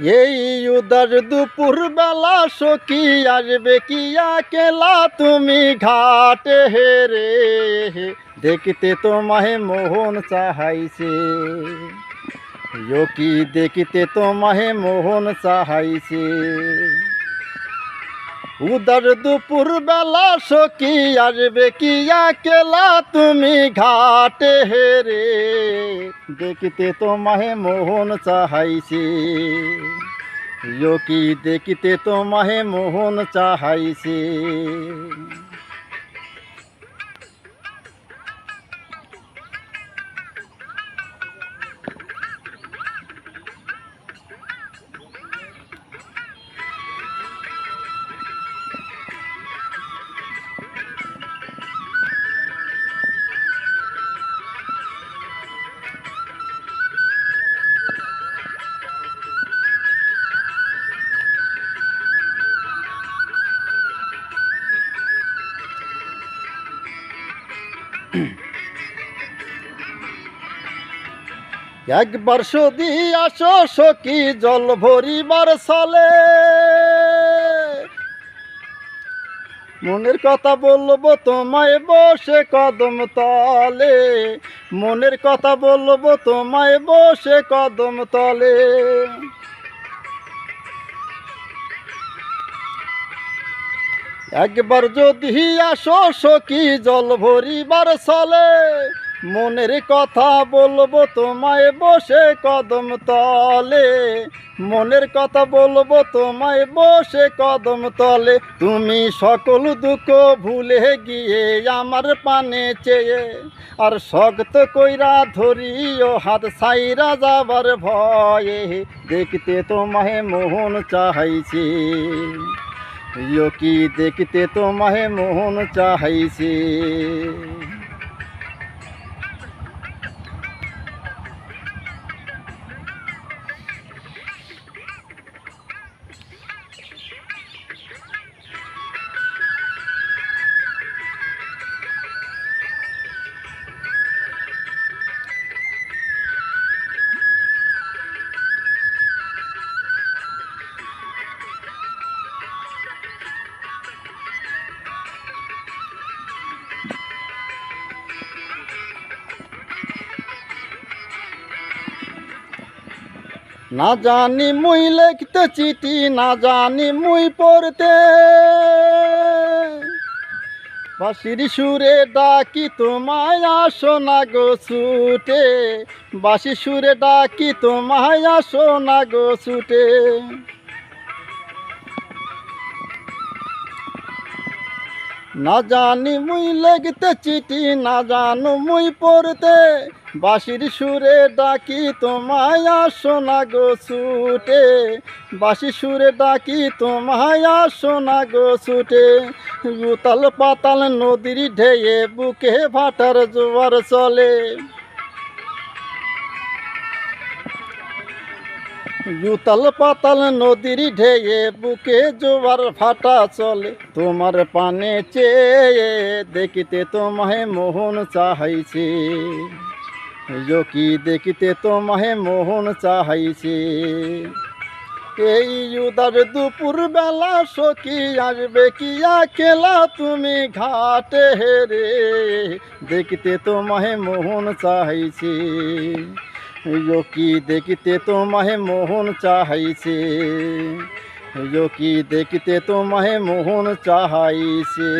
এই উদার দুপুর বেলা সখি আসবে কি কেলা তুমি ঘাটে হেরে দেখতে তোমায় মোহন চাহাইছে। কি দেখতে তোমায় মোহন চাহাইছে? উদার দুপুর বেলা সকি আসবে কি একলা? তুমি ঘাটে হেরে দেখতে তোমাহে মোহন চাহাইছে। কি দেখতে তোমাহে মোহন চাহাইছে? একবার সদি আসো সখী জল ভরিবার সালে মনের কথা বলব তোমায় বসে কদম তলে। মনের কথা বলব তোমায় বসে কদম তলে। একবার যদি আসো সখী, জল ভরিবার সালে মনের কথা বলব তোমায় বসে কদম তলে। মনের কথা বলব তোমায় বসে কদম তলে। তুমি সকল দুঃখ ভুলে গিয়ে আমার পানে চেয়ে, আর শক্ত কইরা ধরিও হাত সাইরা যাবার ভয়ে। দেখতে তোমায় মোহন চাহাইছে কি দেখতে তোমায় মোহন চাহাইছে? না জানি মুই লিখতে চিঠি না জানি মুই পড়তে। বাসির সুরে ডাকি তোমায় আসো না গো ছুটে। বাসি সুরে ডাকি তোমায় আসো না গো ছুটে। না জানি মুই লেগতে চিঠি, না জানো মুই পড়তে। বাঁশির সুরে ডাকি, তোমায় আসো না গো ছুটে। বাঁশি সুরে ডাকি, তোমায় আসো না গো ছুটে। উতাল পাতাল নদীর ঢেয়ে, বুকে ভাটার জোয়ার চলে। উতাল পাতাল নদীর ঢেয়ে বুকে জোয়ার ফাটা চলে তোমার পানে চেয়ে দেখিতে তোমাহে মোহন চাহাইছে ইয়ো কি দেখিতে তোমাহে মোহন চাহাইছে এই উদার দুপুর বেলা সখী আসবে কি খেলা তুমি ঘাটে হেরে দেখিতে তোমাহে মোহন চাহাইছে কি দেখিতে তোমাহে মোহন চাহাইছে? কি দেখিতে তোমাহে মোহন চাহাইছে?